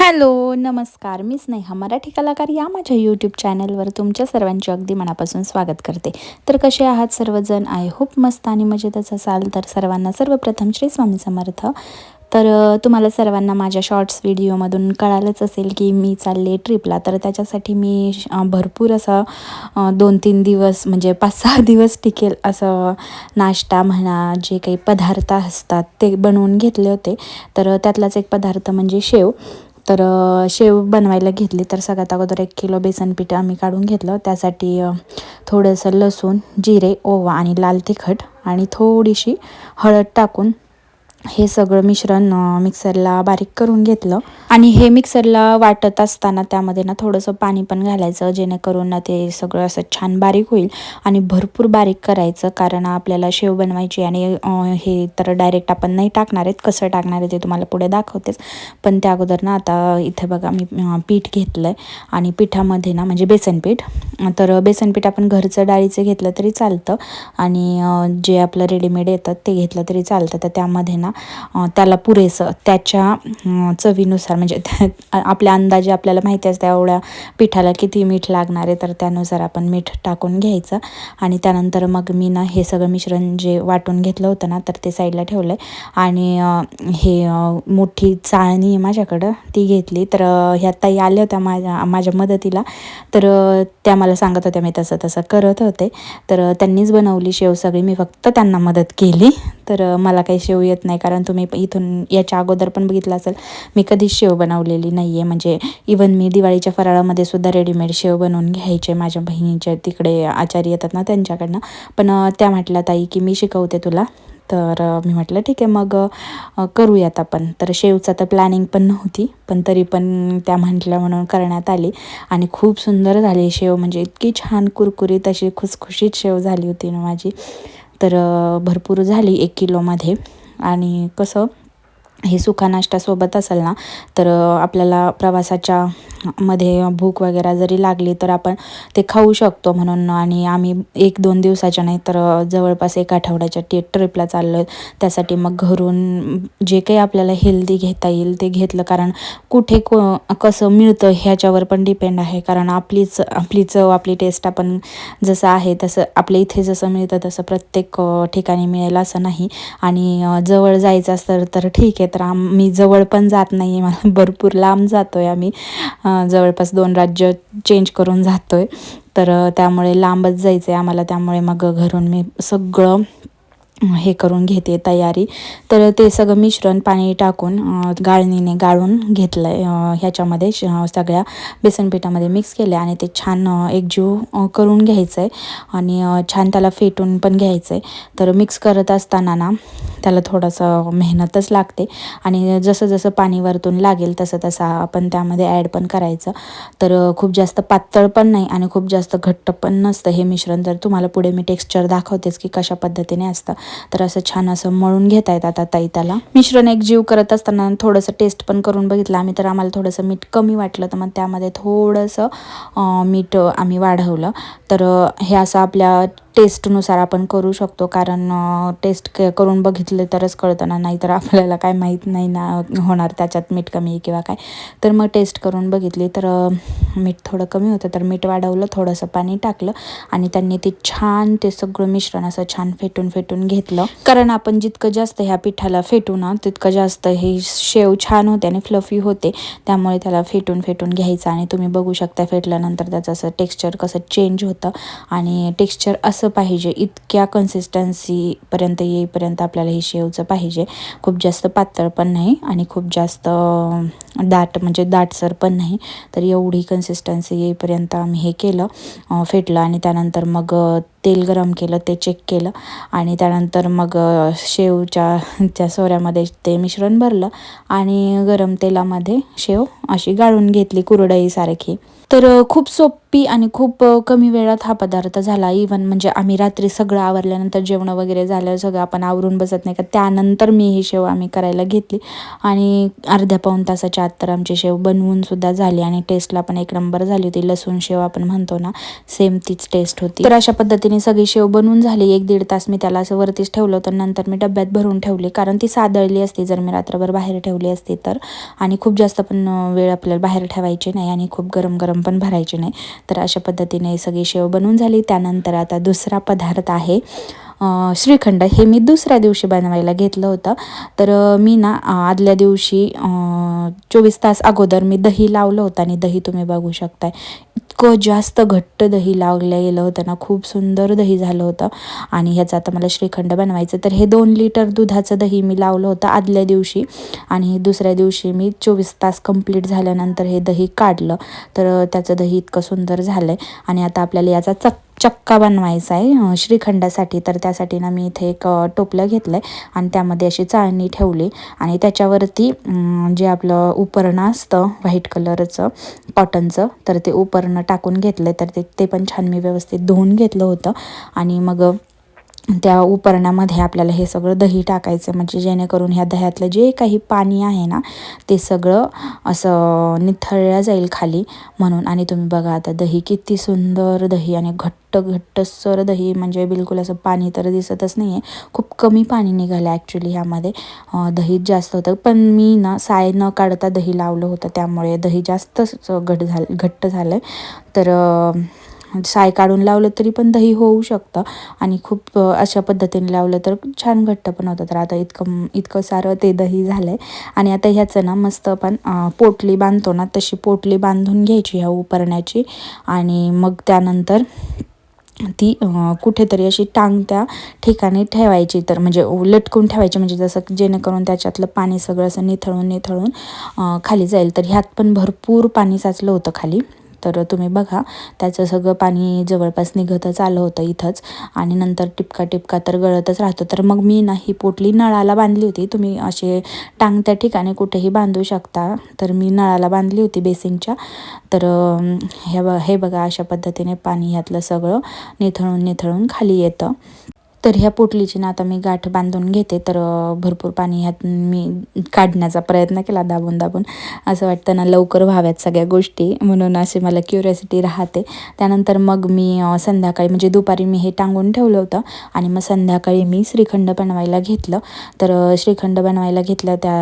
Hello नमस्कार. मी स्नेहा मराठी कलाकार या माझ्या यूट्यूब चॅनलवर तुमच्या सर्वांचे अगदी मनापासून स्वागत करते. तर कसे आहात सर्वजण? आय होप मस्त आणि मजेतच असाल. तर सर्वांना सर्वप्रथम श्री स्वामी समर्थ. तर तुम्हाला सर्वांना माझ्या शॉर्ट्स व्हिडिओमधून कळालंच असेल की मी चालले ट्रिपला तर त्याच्यासाठी मी श- भरपूर असं दोन तीन दिवस म्हणजे पाच सहा दिवस टिकेल असं नाश्ता म्हणा जे काही पदार्थ असतात ते बनवून घेतले होते. तर त्यातलाच एक पदार्थ म्हणजे शेव. तर शेव बनवायला घेतली तर सगळ्यात अगोदर एक किलो बेसन पीठ आम्ही काढून घेतलं. त्यासाठी थोडंसं लसूण जिरे ओवा आणि लाल तिखट आणि थोडीशी हळद टाकून हे सगळं मिश्रण मिक्सरला बारीक करून घेतलं. आणि हे मिक्सरला वाटत असताना त्यामध्ये ना थोडंसं पाणी पण घालायचं जेणेकरून ना ते सगळं असं छान बारीक होईल आणि भरपूर बारीक करायचं कारण आपल्याला शेव बनवायची आणि हे तर डायरेक्ट आपण नाही टाकणार आहेत. कसं टाकणार आहे ते तुम्हाला पुढे दाखवतेच. पण त्या अगोदर ना आता इथे बघा मी पीठ घेतलं आहे आणि पिठामध्ये ना म्हणजे बेसन पीठ. तर बेसन पीठ आपण घरचं डाळीचं घेतलं तरी चालतं आणि जे आपलं रेडीमेड येतात ते घेतलं तरी चालतं. तर त्यामध्ये ना अ, त्याला पुरेसं त्याच्या चवीनुसार म्हणजे त्या- आपल्या अंदाजे आपल्याला माहिती असतं एवढ्या पिठाला किती मीठ लागणार आहे तर त्यानुसार आपण मीठ टाकून घ्यायचं. आणि त्यानंतर मग मी ना हे सगळं मिश्रण जे वाटून घेतलं होतं ना तर ते साईडला ठेवलं आहे आणि हे मोठी चाळणी आहे माझ्याकडं ती घेतली. तर ह्या ताई आल्या होत्या माझ्या माझ्या मदतीला. तर त्या मला सांगत होत्या मी तसं तसं करत होते. तर त्यांनीच बनवली शेव सगळी. मी फक्त त्यांना मदत केली. तर मला काही शेव येत नाही कारण तुम्ही इथून याच्या अगोदर पण बघितलं असेल मी कधीच शेव बनवलेली नाही आहे म्हणजे इवन मी दिवाळीच्या फराळामध्ये सुद्धा रेडीमेड शेव बनवून घ्यायचे. माझ्या बहिणीच्या तिकडे आचारी येतात ना त्यांच्याकडनं. पण त्या म्हटल्या ताई की मी शिकवते तुला. तर मी म्हटलं ठीक आहे मग करूयात आपण. तर शेवचं तर प्लॅनिंग पण नव्हती पण तरी पण त्या म्हटल्या म्हणून करण्यात आली. आणि खूप सुंदर झाली शेव. म्हणजे इतकी छान कुरकुरीत अशी खुसखुशीत शेव झाली होती ना माझी. तर भरपूर झाली एक किलोमध्ये. आणि कसं हे सुका नाश्त्यासोबत असेल ना तर आपल्याला प्रवासाच्या मध्ये भूक वगैरे जरी लागली तर आपण ते खाऊ शकतो म्हणून. आणि आम्ही एक दोन दिवसाच्या नाही तर जवळपास एक आठवड्याच्या टी ट्रिपला चाललो आहे त्यासाठी मग घरून जे काही आपल्याला हेल्दी घेता येईल ते घेतलं. कारण कुठे को कसं मिळतं ह्याच्यावर पण डिपेंड आहे. कारण आपलीच आपली चव आपली टेस्ट आपण जसं आहे तसं आपल्या इथे जसं मिळतं तसं प्रत्येक ठिकाणी मिळेल असं नाही. आणि जवळ जायचं असतं तर ठीक आहे. तर आम्ही जवळ पण जात नाही आहे मला भरपूर लांब जातो आहे आम्ही जवळपास दोन राज्य चेंज करून जातो आहे तर त्यामुळे लांबच जायचं आहे आम्हाला. त्यामुळे मग घरून मी सगळं हे करून घेते तयारी. तर ते सगळं मिश्रण पाणी टाकून गाळणीने गाळून घेतलं आहे ह्याच्यामध्ये श सगळ्या बेसन पिठामध्ये मिक्स केले आणि ते छान एकजीव करून घ्यायचं आहे आणि छान त्याला फेटून पण घ्यायचं आहे तर मिक्स करत असताना ना त्याला थोडंसं मेहनतच लागते. आणि जसं जसं पाणी वरतून लागेल तसं तसं आपण त्यामध्ये ॲड पण करायचं. तर खूप जास्त पातळ पण नाही आणि खूप जास्त घट्ट पण नसतं हे मिश्रण. तर तुम्हाला पुढे मी टेक्स्चर दाखवतेच की कशा पद्धतीने असतं. तर असं छान असं मळून घेता येत आता ताई त्याला. मिश्रण एक जीव करत असताना थोडंसं टेस्ट पण करून बघितलं आम्ही तर आम्हाला थोडंसं मीठ कमी वाटलं तर मग त्यामध्ये थोडंसं मीठ आम्ही वाढवलं. तर हे असं आपल्या टेस्टनुसार आपण करू शकतो. कारण टेस्ट क करून बघितले तरच कळतं ना नाहीतर आपल्याला काय माहीत नाही ना होणार त्याच्यात मीठ कमी किंवा काय. तर मग टेस्ट करून बघितली तर मीठ थोडं कमी होतं. तर मीठ वाढवलं थोडंसं पाणी टाकलं आणि त्यांनी ते छान ते सगळं मिश्रण असं छान फेटून फेटून घेतलं. कारण आपण जितकं जास्त ह्या पिठाला फेटू ना तितकं जास्त हे शेव छान होते आणि फ्लफी होते. त्यामुळे त्याला फेटून फेटून घ्यायचं आणि तुम्ही बघू शकता फेटल्यानंतर त्याचं असं टेक्स्चर कसं चेंज होतं आणि टेक्स्चर असं पाहिजे इतक्या कन्सिस्टन्सीपर्यंत येईपर्यंत आपल्याला हे शेवचं पाहिजे. खूप जास्त पातळ पण नाही आणि खूप जास्त दाट म्हणजे दाटसर पण नाही. तर एवढी कन्सिस्टन्सी येईपर्यंत आम्ही हे केलं फेटलं आणि त्यानंतर मग तेल गरम केलं ते चेक केलं आणि त्यानंतर मग शेवच्या त्या सोऱ्यामध्ये ते मिश्रण भरलं आणि गरम तेलामध्ये शेव अशी गाळून घेतली कुरडईसारखी. तर खूप सोपी आणि खूप कमी वेळात हा पदार्थ झाला. इवन म्हणजे आम्ही रात्री सगळं आवरल्यानंतर जेवणं वगैरे झालं सगळं आपण आवरून बसत नाही का त्यानंतर मी ही शेव आम्ही करायला घेतली. आणि अर्ध्या पाऊण तासाच्या आत तर आमची शेव बनवून सुद्धा झाली आणि टेस्टला पण एक नंबर झाली होती. लसूण शेव आपण म्हणतो ना सेम तीच टेस्ट होती. तर अशा पद्धतीने सगळी शेव बनवून झाली. एक दीड तास मी त्याला असं वरतीच ठेवलं होतं. नंतर मी डब्यात भरून ठेवली. कारण ती सादळली असती जर मी रात्रभर बाहेर ठेवली असती तर. आणि खूप जास्त पण वेळ आपल्याला बाहेर ठेवायची नाही आणि खूप गरम गरम पण भरायची नाही. तर अशा पद्धतीने सगळी शेव बनवून झाली. त्यानंतर आता दुसरा पदार्थ आहे श्रीखंड. हे मी दुसऱ्या दिवशी बनवायला घेतलं होतं. तर मी ना आदल्या दिवशी चोवीस तास अगोदर मी दही लावलं होतं आणि दही तुम्ही बघू शकताय. इतकं जास्त घट्ट दही लागलं गेलं होतं ना खूप सुंदर दही झालं होतं. आणि ह्याचं आता मला श्रीखंड बनवायचं तर हे दोन लिटर दुधाचं दही मी लावलं होतं आदल्या दिवशी. आणि दुसऱ्या दिवशी मी चोवीस तास कंप्लीट झाल्यानंतर हे दही काढलं. तर त्याचं दही इतकं सुंदर झालं आहे आणि आता आपल्याला याचा चक चक्का बनवायचा आहे श्रीखंडासाठी. तर त्यासाठी ना मी इथे एक टोपलं घेतलं आहे आणि त्यामध्ये अशी चाळणी ठेवली आणि त्याच्यावरती जे आपलं उपरणं असतं व्हाईट कलरचं कॉटनचं तर ते उपरणं टाकून घेतलं तर ते ते पण छान मी व्यवस्थित धुवून घेतलं होतं आणि मग त्या उपरणामध्ये आपल्याला हे सगळं दही टाकायचं म्हणजे जेणेकरून ह्या दह्यातलं जे काही पाणी आहे ना ते सगळं असं निथळलं जाईल खाली म्हणून. आणि तुम्ही बघा आता दही किती सुंदर दही आणि घट्ट घट्टसर दही म्हणजे बिलकुल असं पाणी तर दिसतच नाही आहे खूप कमी पाणी निघालं ॲक्च्युली ह्यामध्ये. दहीच जास्त होतं. पण मी ना साय न काढता दही लावलं होतं. त्यामुळे दही जास्तच घट झालं घट्ट झालं आहे तर साय काढून लावलं तरी पण दही होऊ शकतं. आणि खूप अशा पद्धतीने लावलं तर छान घट्ट पण होतं. तर आता इतकं इतकं सारं ते दही झालं आहे आणि आता ह्याचं ना मस्त आपण पोटली बांधतो ना तशी पोटली बांधून घ्यायची ह्या उपरण्याची. आणि मग त्यानंतर ती कुठेतरी अशी टांग त्या ठिकाणी ठेवायची. तर म्हणजे लटकून ठेवायची. म्हणजे जसं जेणेकरून त्याच्यातलं पाणी सगळं असं निथळून निथळून खाली जाईल. तर ह्यात पण भरपूर पाणी साचलं होतं खाली. तर तुम्ही बघा त्याचं सगळं पाणी जवळपास निघतच आलं होतं इथंच. आणि नंतर टिपका टिपका तर गळतच राहतो. तर मग मी ना ही पोटली नळाला बांधली होती. तुम्ही असे टांग त्या ठिकाणी कुठेही बांधू शकता. तर मी नळाला बांधली होती बेसिंगच्या तर हे ब हे बघा अशा पद्धतीने पाणी ह्यातलं सगळं निथळून निथळून खाली येतं. तर ह्या पोटलीची ना आता मी गाठ बांधून घेते. तर भरपूर पाणी ह्यात मी काढण्याचा प्रयत्न केला दाबून दाबून. असं वाटतं ना लवकर व्हाव्यात सगळ्या गोष्टी. म्हणून असे मला क्युरियोसिटी राहते. त्यानंतर मग मी संध्याकाळी म्हणजे दुपारी मी हे टांगून ठेवलं होतं. आणि मग संध्याकाळी मी श्रीखंड बनवायला घेतलं. तर श्रीखंड बनवायला घेतलं त्या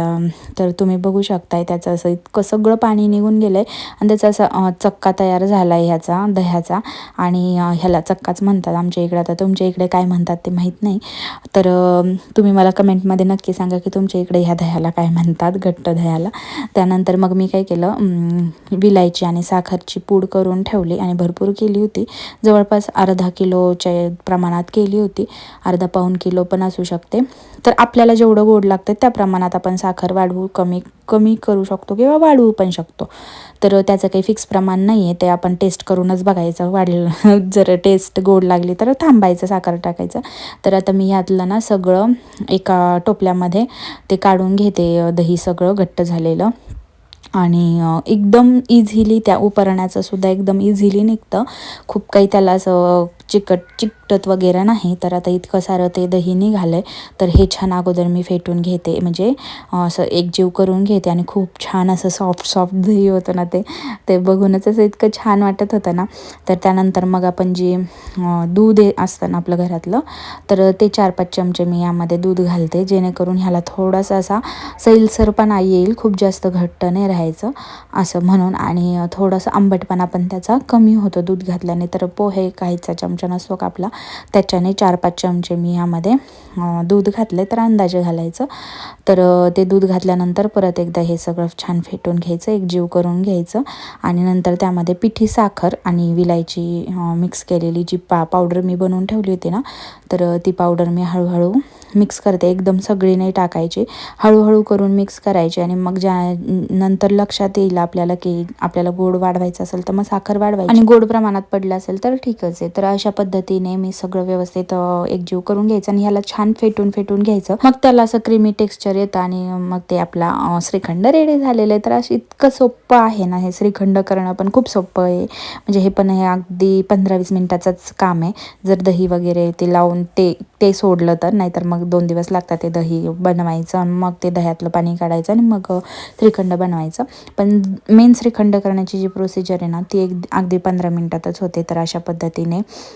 तर तुम्ही बघू शकताय त्याचं असं इतकं सगळं पाणी निघून गेलं आहे आणि त्याचा असा चक्का तयार झाला आहे ह्याचा दह्याचा. आणि ह्याला चक्काच म्हणतात आमच्या इकडे. आता तुमच्या इकडे काय म्हणतात ते माहीत नाही. तर तुम्ही मला कमेंटमध्ये नक्की सांगा की तुमच्या इकडे ह्या दह्याला काय म्हणतात घट्ट दह्याला. त्यानंतर मग मी काय केलं विलायची आणि साखरची पूड करून ठेवली आणि भरपूर केली होती. जवळपास अर्धा किलोच्या प्रमाणात केली होती. अर्धा पाऊन किलो पण असू शकते. तर आपल्याला जेवढं गोड लागतं त्या प्रमाणात आपण साखर वाढवू कमी कमी करू शकतो किंवा वाढवू पण शकतो. तर त्याचं काही फिक्स प्रमाण नाही आहे ते आपण टेस्ट करूनच बघायचं. वाढलं जर टेस्ट गोड लागली तर थांबायचं साखर टाकायचं. तर आता मी ह्यातलं ना सगळं एका टोपल्यामध्ये ते काढून घेते. दही सगळं घट्ट झालेलं. आणि एकदम इझिली त्या उपरण्याचं सुद्धा एकदम इझिली निघतं. खूप काही त्याला असं चिकट चिकटत वगैरे नाही. तर आता इतकं सारं ते दही निघालं आहे तर हे छान अगोदर मी फेटून घेते. म्हणजे असं एकजीव करून घेते आणि खूप छान असं सॉफ्ट सॉफ्ट दही होतं ना ते. ते बघूनच असं इतकं छान वाटत होतं ना. तर त्यानंतर मग आपण जे दूध असतं ना आपलं घरातलं तर ते चार पाच चमचे मी यामध्ये दूध घालते. जेणेकरून ह्याला थोडासा असा सैलसरपणा येईल. खूप जास्त घट्ट नाही राहायचं असं म्हणून. आणि थोडंसं आंबटपणा पण त्याचा कमी होतो दूध घातल्याने. तर पोहे काहीचा चमचा चमचा नसतो कापला. त्याच्याने चार पाच चमचे मी ह्यामध्ये दूध घातले तर अंदाजे घालायचं. तर ते दूध घातल्यानंतर परत एकदा हे सगळं छान फेटून घ्यायचं एक जीव करून घ्यायचं. आणि नंतर त्यामध्ये पिठी साखर आणि विलायची मिक्स केलेली जी पा पावडर मी बनवून ठेवली होती ना तर ती पावडर मी हळूहळू मिक्स करते. एकदम सगळी नाही टाकायची. हळूहळू करून मिक्स करायची आणि मग ज्या नंतर लक्षात येईल आपल्याला की आपल्याला गोड वाढवायचं असेल तर मग साखर वाढवायची. आणि गोड प्रमाणात पडलं असेल तर ठीकच आहे. तर अशा अशा पद्धतीने मी सगळं व्यवस्थित एकजीव करून घ्यायचं आणि ह्याला छान फेटून फेटून घ्यायचं. मग त्याला असं क्रीमी टेक्स्चर येतं आणि मग ते आपला श्रीखंड रेडी झालेलं आहे. तर असं इतकं सोपं आहे ना हे श्रीखंड करणं पण खूप सोपं आहे. म्हणजे हे पण हे अगदी पंधरा वीस मिनटाचंच काम आहे. जर दही वगैरे ते लावून ते ते सोडलं तर नाहीतर मग दोन दिवस लागतात ते दही बनवायचं मग ते दह्यातलं पाणी काढायचं आणि मग श्रीखंड बनवायचं. पण मेन श्रीखंड करण्याची जी प्रोसिजर आहे ना ती एक अगदी पंधरा मिनटातच होते. तर अशा पद्धतीने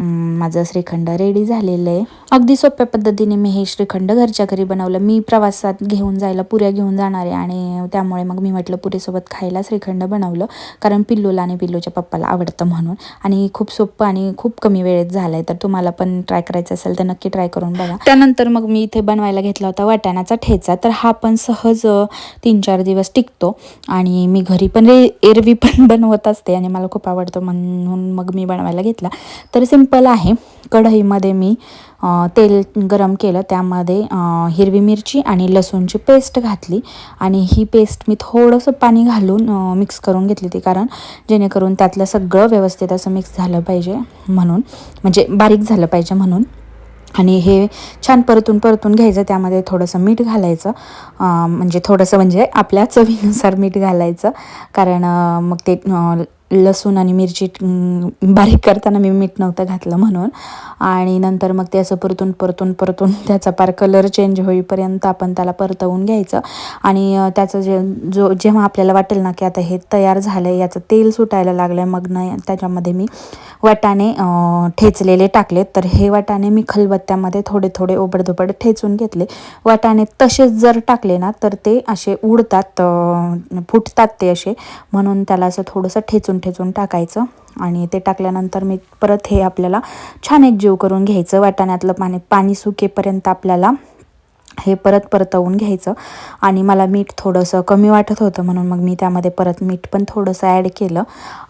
माझं श्रीखंड रेडी झालेलं आहे. अगदी सोप्या पद्धतीने मी हे श्रीखंड घरच्या घरी बनवलं. मी प्रवासात घेऊन जायला पुऱ्या घेऊन जाणार आहे आणि त्यामुळे मग मी म्हटलं पुरीसोबत खायला श्रीखंड बनवलं. कारण पिल्लूला आणि पिल्लूच्या पप्पाला आवडतं म्हणून. आणि खूप सोपं आणि खूप कमी वेळेत झालं आहे तर तुम्हाला पण ट्राय करायचं असेल तर नक्की ट्राय करून बघा. त्यानंतर मग मी इथे बनवायला घेतला होता वाटाण्याचा ठेचा. तर हा पण सहज तीन चार दिवस टिकतो. आणि मी घरी पण रे एरवी पण बनवत असते आणि मला खूप आवडतं म्हणून मग मी बनवायला घेतला. तर सिंपल आहे. कढईमध्ये मी तेल गरम केलं. त्यामध्ये हिरवी मिरची आणि लसूणची पेस्ट घातली. आणि ही पेस्ट मी थोडंसं पाणी घालून मिक्स करून घेतली ती. कारण जेणेकरून त्यातलं सगळं व्यवस्थित असं मिक्स झालं पाहिजे म्हणून. म्हणजे बारीक झालं पाहिजे म्हणून. आणि हे छान परतून परतून घ्यायचं. त्यामध्ये थोडंसं मीठ घालायचं. म्हणजे थोडंसं म्हणजे आपल्या चवीनुसार मीठ घालायचं. कारण मग ते लसूण आणि मिरची बारीक करताना मी मीठ नव्हतं घातलं म्हणून. आणि नंतर मग ते असं परतून परतून परतून त्याचा पार कलर चेंज होईपर्यंत आपण त्याला परतवून घ्यायचं. आणि त्याचं जे जो जेव्हा आपल्याला वाटेल ना की आता हे तयार झालं आहे याचं तेल सुटायला लागलं आहे मग न त्याच्यामध्ये मी वाटाणे ठेचलेले टाकले तर हे वाटाणे मी खलबत्त्यामध्ये थोडे थोडे ओबडधोबड ठेचून घेतले. वाटाणे तसेच जर टाकले ना तर ते असे उडतात फुटतात ते असे. म्हणून त्याला असं थोडंसं ठेचून ठेचून टाकायचं आणि ते टाकल्यानंतर मी परत हे आपल्याला छान एक जीव करून घ्यायचं. वाटाण्यातलं पाणी पाणी सुकेपर्यंत आपल्याला हे परत परतवून घ्यायचं. आणि मला मीठ थोडंसं कमी वाटत होतं म्हणून मग मी त्यामध्ये परत मीठ पण थोडंसं ॲड केलं.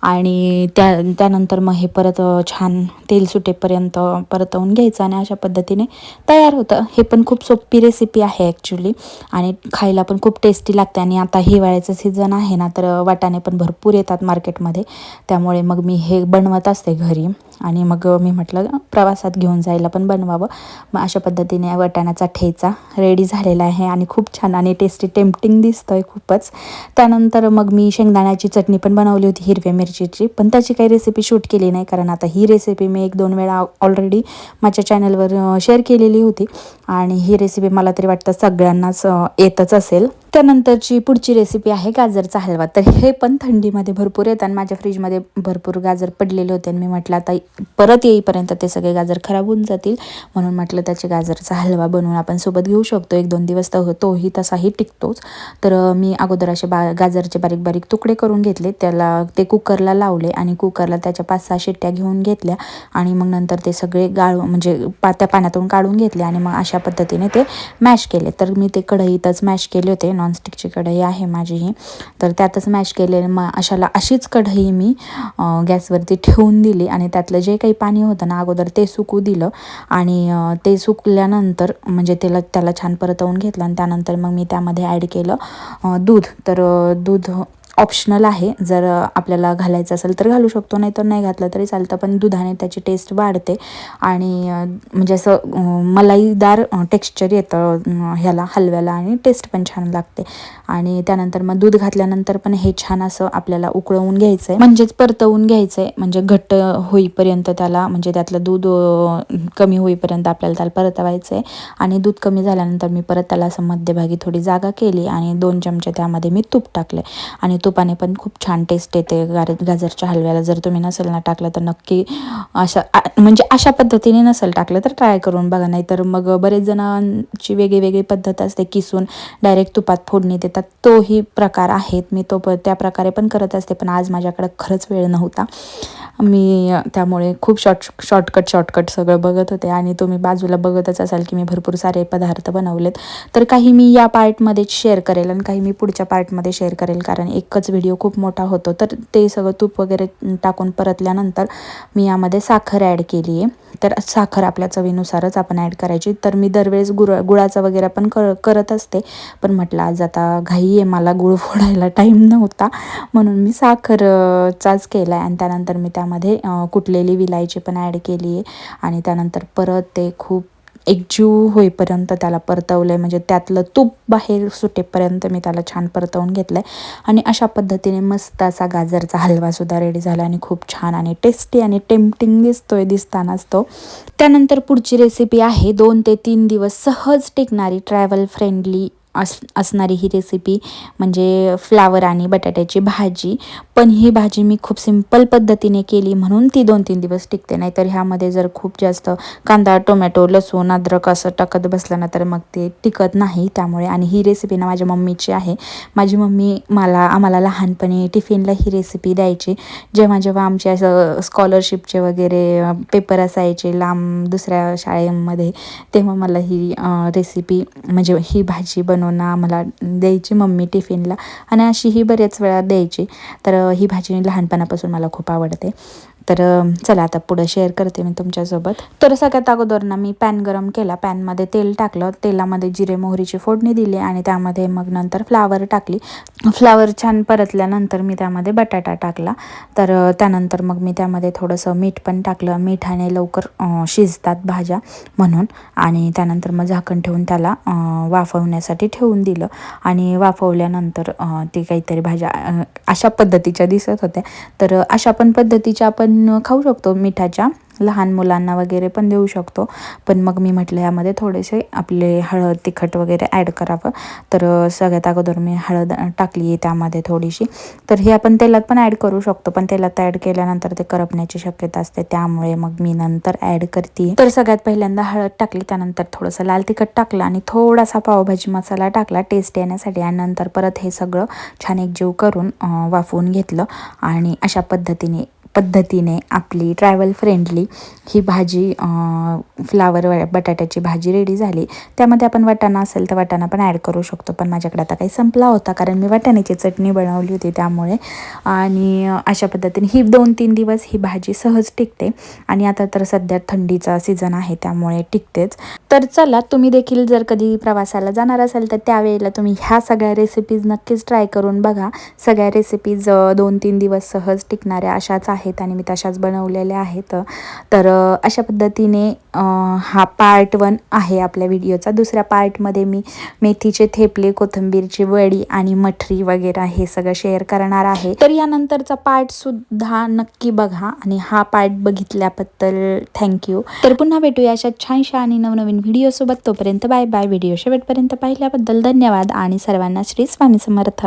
आणि त्या त्यानंतर मग हे परत छान तेल सुटेपर्यंत परतवून घ्यायचं आणि अशा पद्धतीने तयार होतं. हे पण खूप सोपी रेसिपी आहे ॲक्च्युली आणि खायला पण खूप टेस्टी लागते. आणि आता हिवाळ्याचं सीझन आहे ना तर वाटाणे पण भरपूर येतात मार्केटमध्ये त्यामुळे मग मी हे बनवत असते घरी. आणि मग मी म्हटलं प्रवासात घेऊन जायला पण बनवावं. मग अशा पद्धतीने वाटाण्याचा ठेचा रेडी झालेला आहे आणि खूप छान आणि टेस्टी टेम्पटिंग दिसतं आहे खूपच. त्यानंतर मग मी शेंगदाण्याची चटणी पण बनवली होती हिरव्या मिरचीची. पण त्याची काही रेसिपी शूट केली नाही कारण आता ही रेसिपी मी एक दोन वेळा ऑलरेडी माझ्या चॅनलवर शेअर केलेली होती. आणि ही रेसिपी मला तरी वाटतं सगळ्यांनाच येतच असेल. त्यानंतरची पुढची रेसिपी आहे गाजरचा हलवा तर हे पण थंडीमध्ये भरपूर येतात आणि माझ्या फ्रीजमध्ये भरपूर गाजर पडलेले होते आणि मी म्हटलं आता परत येईपर्यंत ते सगळे गाजर खराब होऊन जातील. म्हणून म्हटलं त्याचे गाजरचा हलवा बनवून आपण सोबत घेऊ शकतो. एक दोन दिवस तर तोही तसाही टिकतोच. तर मी अगोदर असे बा गाजरचे बारीक बारीक तुकडे करून घेतले. त्याला ते कुकरला लावले आणि कुकरला त्याच्या पाच सहा शिट्ट्या घेऊन घेतल्या आणि मग नंतर ते सगळे गाळून म्हणजे पा त्या पाण्यातून काढून घेतले आणि मग अशा पद्धतीने ते मॅश केले. तर मी ते कढईतच मॅश केले होते. नॉनस्टिकची कढई आहे माझी ही तर त्यातच मॅश केले मग अशाला अशीच कढई मी गॅसवरती ठेवून दिली आणि त्यातलं जे काही पाणी होतं ना अगोदर ते सुकू दिलं. आणि ते सुकल्यानंतर म्हणजे त्याला त्याला छान परतवून घेतलं आणि त्यानंतर मग मी त्यामध्ये ॲड केलं दूध. तर दूध ऑप्शनल आहे. जर आपल्याला घालायचं असेल तर घालू शकतो नाही तर नाही घातलं तरी चालतं पण दुधाने त्याची टेस्ट वाढते. आणि म्हणजे असं मलाईदार टेक्स्चर येतं ह्याला हलव्याला आणि टेस्ट पण छान लागते. आणि त्यानंतर मग दूध घातल्यानंतर पण हे छान असं आपल्याला उकळवून घ्यायचं आहे म्हणजेच परतवून घ्यायचं आहे म्हणजे घट्ट होईपर्यंत त्याला म्हणजे त्यातलं दूध कमी होईपर्यंत आपल्याला त्याला परतवायचं आहे आणि दूध कमी झाल्यानंतर मी परत त्याला असं मध्यभागी थोडी जागा केली आणि दोन चमचे त्यामध्ये मी तूप टाकले आणि तुपाने पण खूप छान टेस्ट येते. गार गाजरच्या हलव्याला जर तुम्ही नसेल ना टाकलं तर नक्की अशा आ- म्हणजे अशा पद्धतीने नसेल टाकलं तर ट्राय करून बघा. नाही तर मग बरेच जणांची वेगळी वेगळी पद्धत असते. किसून डायरेक्ट तुपात फोडणी देतात. तोही प्रकार आहेत. मी तो प त्या प्रकारे पण करत असते. पण आज माझ्याकडं खरंच वेळ नव्हता. मी त्यामुळे खूप शॉर्ट शॉर्टकट शॉर्टकट सगळं बघत होते आणि तुम्ही बाजूला बघतच असाल की मी भरपूर सारे पदार्थ बनवलेत. तर काही मी या पार्टमध्येच शेअर करेल आणि काही मी पुढच्या पार्टमध्ये शेअर करेल कारण एकच व्हिडिओ खूप मोठा होतो. तर ते सगळं तूप वगैरे टाकून परतल्यानंतर मी यामध्ये साखर ॲड केली आहे. तर साखर आपल्या चवीनुसारच आपण ॲड करायची. तर मी दरवेळेस गुळ गुळाचं वगैरे पण कर करत असते. पण म्हटलं आज आता घाई आहे मला गुळ फोडायला टाईम नव्हता. म्हणून मी साखरचाच केला आहे आणि त्यानंतर मी त्या त्यामध्ये कुटलेली विलायची पण ॲड केली आहे. आणि त्यानंतर परत ते खूप एकजीव होईपर्यंत त्याला परतवलं आहे म्हणजे त्यातलं तूप बाहेर सुटेपर्यंत मी त्याला छान परतवून घेतलं आहे आणि अशा पद्धतीने मस्त असा गाजरचा हलवासुद्धा रेडी झाला आणि खूप छान आणि टेस्टी आणि टेम्पटिंग दिसतोय दिसतानाच तो. त्यानंतर पुढची रेसिपी आहे दोन ते तीन दिवस सहज टिकणारी ट्रॅव्हल फ्रेंडली अस असणारी ही रेसिपी म्हणजे फ्लावर आणि बटाट्याची भाजी. पण ही भाजी मी खूप सिंपल पद्धतीने केली म्हणून ती दोन तीन दिवस टिकते. नाही तर ह्यामध्ये जर खूप जास्त कांदा टोमॅटो लसूण अद्रक असं टाकत बसलं ना तर मग ते टिकत नाही त्यामुळे. आणि ही रेसिपी ना माझ्या मम्मीची आहे. माझी मम्मी मला आम्हाला लहानपणी टिफिनला ही रेसिपी द्यायची. जेव्हा जेव्हा आमचे असं स्कॉलरशिपचे वगैरे पेपर असायचे लांब दुसऱ्या शाळेमध्ये तेव्हा मला ही रेसिपी म्हणजे ही भाजी बनवून आम्हाला द्यायची मम्मी टिफिनला. आणि अशी ही बरेच वेळा द्यायची. तर ही भाजी लहानपणापासून मला खूप आवडते. तर चला आता पुढं शेअर करते मी तुमच्यासोबत. तर सगळ्यात अगोदर ना मी पॅन गरम केला. पॅनमध्ये तेल टाकलं. तेलामध्ये जिरे मोहरीची फोडणी दिली आणि त्यामध्ये मग नंतर फ्लावर टाकली. फ्लावर छान परतल्यानंतर मी त्यामध्ये बटाटा टाकला. तर त्यानंतर मग मी त्यामध्ये थोडंसं मीठ पण टाकलं. मिठाने लवकर शिजतात भाज्या म्हणून. आणि त्यानंतर मग झाकण ठेवून त्याला वाफवण्यासाठी ठेवून दिलं. आणि वाफवल्यानंतर ते काहीतरी भाज्या अशा पद्धतीच्या दिसत होत्या. तर अशा पण पद्धतीच्या आपण खाऊ शकतो मिठाच्या लहान मुलांना वगैरे पण देऊ शकतो. पण मग मी म्हटलं यामध्ये थोडेसे आपले हळद तिखट वगैरे ॲड करावं. तर सगळ्यात अगोदर मी हळद टाकली आहे त्यामध्ये थोडीशी. तर हे आपण तेलात पण ॲड करू शकतो. पण तेलात ॲड केल्यानंतर ते करपण्याची शक्यता असते. त्यामुळे मग मी नंतर ॲड करते तर सगळ्यात पहिल्यांदा हळद टाकली त्यानंतर थोडंसं लाल तिखट टाकलं आणि थोडासा पावभाजी मसाला टाकला टेस्ट येण्यासाठी. आणि नंतर परत हे सगळं छान एकजीव करून वाफवून घेतलं. आणि अशा पद्धतीने पद्धतीने आपली ट्रॅव्हल फ्रेंडली ही भाजी फ्लावर बटाट्याची भाजी रेडी झाली. त्यामध्ये आपण वाटाणा असेल तर वाटाणा पण ॲड करू शकतो. पण माझ्याकडे आता काही संपला होता कारण मी वाटाण्याची चटणी बनवली होती त्यामुळे. आणि अशा पद्धतीने ही दोन तीन दिवस ही भाजी सहज टिकते. आणि आता तर सध्या थंडीचा सीझन आहे त्यामुळे टिकतेच. तर चला तुम्ही देखील जर कधी प्रवासाला जाणार असाल तर त्यावेळेला तुम्ही ह्या सगळ्या रेसिपीज नक्कीच ट्राय करून बघा. सगळ्या रेसिपीज दोन तीन दिवस सहज टिकणाऱ्या अशाच आहेत आणि मी तशाच बनवलेल्या आहेत. तर अशा पद्धतीने हा पार्ट वन आहे आपल्या व्हिडिओचा दुसऱ्या पार्टमध्ये मी मेथीचे थेपले कोथिंबीरची वडी आणि मठरी वगैरे हे सगळं शेअर करणार आहे. तर यानंतरचा पार्टसुद्धा नक्की बघा आणि हा पार्ट बघितल्याबद्दल थँक्यू तर पुन्हा भेटूया अशा छानशा आणि नवनवीन व्हिडिओसोबत तोपर्यंत बाय बाय व्हिडिओ शेवटपर्यंत पाहिल्याबद्दल धन्यवाद आणि सर्वांना श्री स्वामी समर्थ.